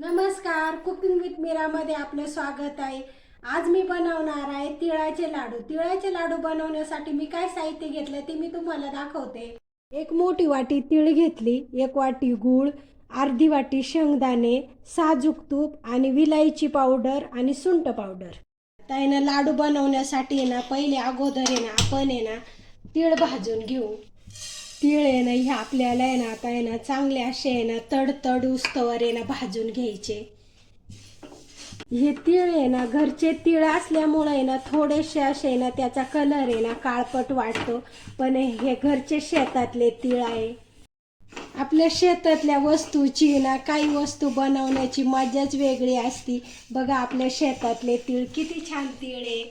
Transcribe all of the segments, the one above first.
नमस्कार cooking with मीरामध्ये आपलं स्वागत आहे. आज मी बनवणार आहे तिळाचे लाडू. तिळाचे लाडू बनवण्यासाठी मी काय साहित्य घेतलं ते मी तुम्हाला दाखवते. एक मोठी वाटी तिळ घेतली एक वाटी गूळ अर्धी वाटी शेंगदाणे साजूक तूप आणि विलायची पावडर आणि सुंट पावडर. आता आहे ना लाडू बनवण्यासाठी आहे ना पहिले अगोदर आहे ना आपण आहे ना तिळ भाजून घेऊ. तीळ आहे ना हे आपल्याला आहे ना आता आहे ना चांगले असे आहे ना तडतड उस्तवर आहे ना भाजून घ्यायचे हे तीळ आहे ना घरचे तीळ असल्यामुळे आहे ना थोडेसे असे आहे ना त्याचा कलर आहे ना काळपट वाटतो पण हे घरचे शेतातले तीळ आहे आपल्या शेतातल्या वस्तूची ना काही वस्तू बनवण्याची मजाच वेगळी असती बघा आपल्या शेतातले तीळ किती छान तीळ आहे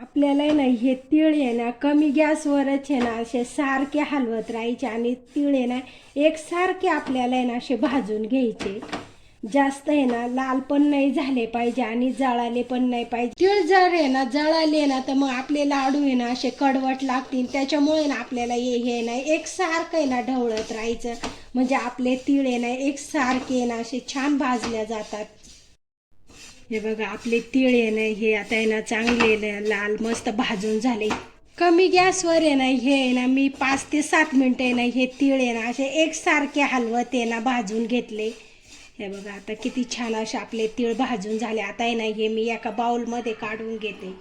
आपल्याला आहे ना हे तीळ आहे ना कमी गॅसवरच आहे ना असे सारखे हलवत राहायचे आणि तीळ आहे ना एकसारखे आपल्याला आहे ना असे भाजून घ्यायचे. जास्त आहे ना लाल पण नाही झाले पाहिजे आणि जळाले पण नाही पाहिजे. तीळ जर आहे ना जळाले ना तर मग आपले लाडू आहे ना असे कडवट लागतील. त्याच्यामुळे ना आपल्याला हे हे ना एकसारखं आहे ना ढवळत राहायचं. म्हणजे आपले तीळ आहे ना एकसारखे ना असे छान भाजल्या जातात. हे बघा आपले तीळ आहे ना हे आता आहे ना चांगले लाल मस्त भाजून झाले कमी गॅसवर आहे ना हे आहे ना मी पाच ते सात मिनटं आहे ना हे तीळ आहे ना असे एकसारखे हलवत आहे ना भाजून घेतले हे बघा आता किती छान असे आपले तीळ भाजून झाले आता आहे ना हे मी एका बाउलमध्ये काढून घेते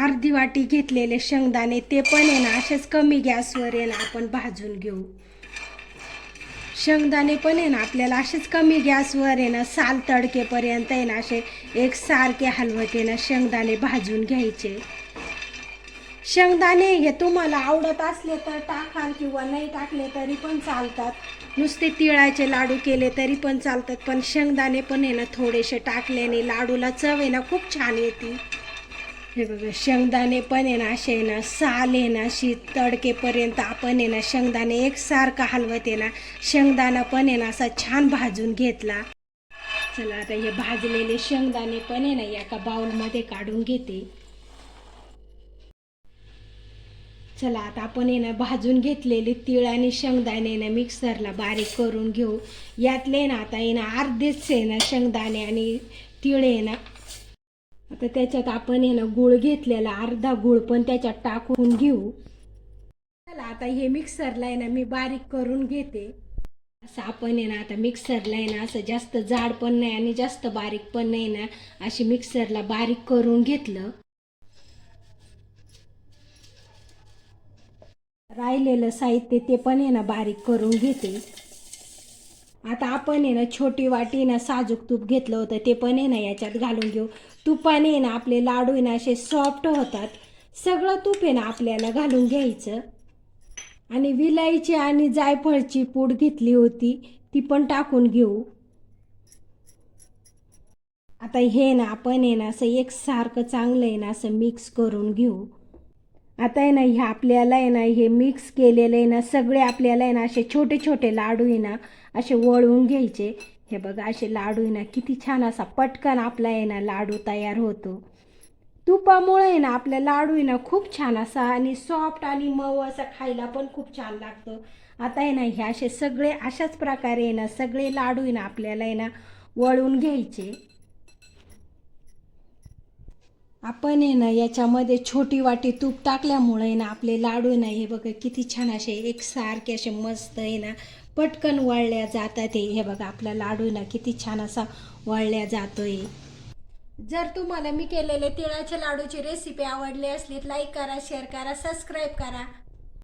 अर्धी वाटी घेतलेले शेंगदाणे ते पण आहे ना असेच कमी गॅसवर आहे ना आपण भाजून घेऊ शेंगदाणे पण आहे ना आपल्याला असेच कमी गॅसवर आहे ना साल तडकेपर्यंत आहे ना असे एकसारखे हलवत आहे ना शेंगदाणे भाजून घ्यायचे. शेंगदाणे हे तुम्हाला आवडत असले तर टाकाल किंवा नाही टाकले तरी पण चालतात. नुसते तिळाचे लाडू केले तरी पण चालतात पण शेंगदाणे पण आहे ना थोडेसे टाकल्याने लाडूला चव आहे ना खूप छान येते. हे बघा शेंगदाणे पण आहे ना असे आहे ना साल आहे ना अशी तडकेपर्यंत आपण आहे ना शेंगदाणे एकसारखा हलवत आहे ना शेंगदाणा पण आहे ना असा छान भाजून घेतला चला आता हे भाजलेले शेंगदाणे पण आहे ना एका बाउलमध्ये काढून घेते चला आता आपण आहे ना भाजून घेतलेले तीळ आणि शेंगदाणे ना मिक्सरला बारीक करून घेऊ यातले ना आता आहे ना अर्धेच आहे ना शेंगदाणे आणि तीळ आहे ना आता त्याच्यात आपण आहे ना गुळ घेतलेला अर्धा गुळ पण त्याच्यात टाकून घेऊ. चला आता हे मिक्सरला आहे ना मी बारीक करून घेते. असं आपण आहे ना आता मिक्सरला आहे ना असं जास्त जाड पण नाही आणि जास्त बारीक पण नाही ना अशी मिक्सरला बारीक करून घेतलं. राहिलेलं साहित्य ते पण आहे ना बारीक करून घेते. आता आपण आहे ना छोटी वाटी ना साजूक तूप घेतलं होतं ते पण आहे ना याच्यात घालून घेऊ. तुपाने आहे ना आपले लाडू आहे ना असे सॉफ्ट होतात. सगळं तूप आहे ना आपल्याला घालून घ्यायचं. आणि विलायची आणि जायफळची पूड घेतली होती ती पण टाकून घेऊ. आता हे ना आपण आहे ना असं एकसारखं चांगलं आहे ना असं मिक्स करून घेऊ. आता आहे ना ह्या आपल्याला आहे ना हे मिक्स केलेलं आहे ना सगळे आपल्याला आहे ना असे छोटे छोटे लाडू आहे ना असे वळवून घ्यायचे हे बघा असे लाडू आहे ना किती छान असा पटकन आपला आहे ना लाडू तयार होतो तुपामुळे आहे ना आपला लाडू आहे ना खूप छान असा आणि सॉफ्ट आणि मऊ असा खायला पण खूप छान लागतो आता आहे ना हे असे सगळे अशाच प्रकारे आहे ना सगळे लाडू आहे ना आपल्याला आहे ना वळून घ्यायचे आपण आहे ना याच्यामध्ये छोटी वाटी तूप टाकल्यामुळे ना आपले लाडू ना हे बघा किती छान असे एकसारखे असे मस्त आहे ना पटकन वळल्या जातात हे. हे बघा आपला लाडू ना किती छान असा वळल्या जातोय. जर तुम्हाला मी केलेले तिळाच्या लाडूची रेसिपी आवडली असली लाईक करा शेअर करा सबस्क्राईब करा.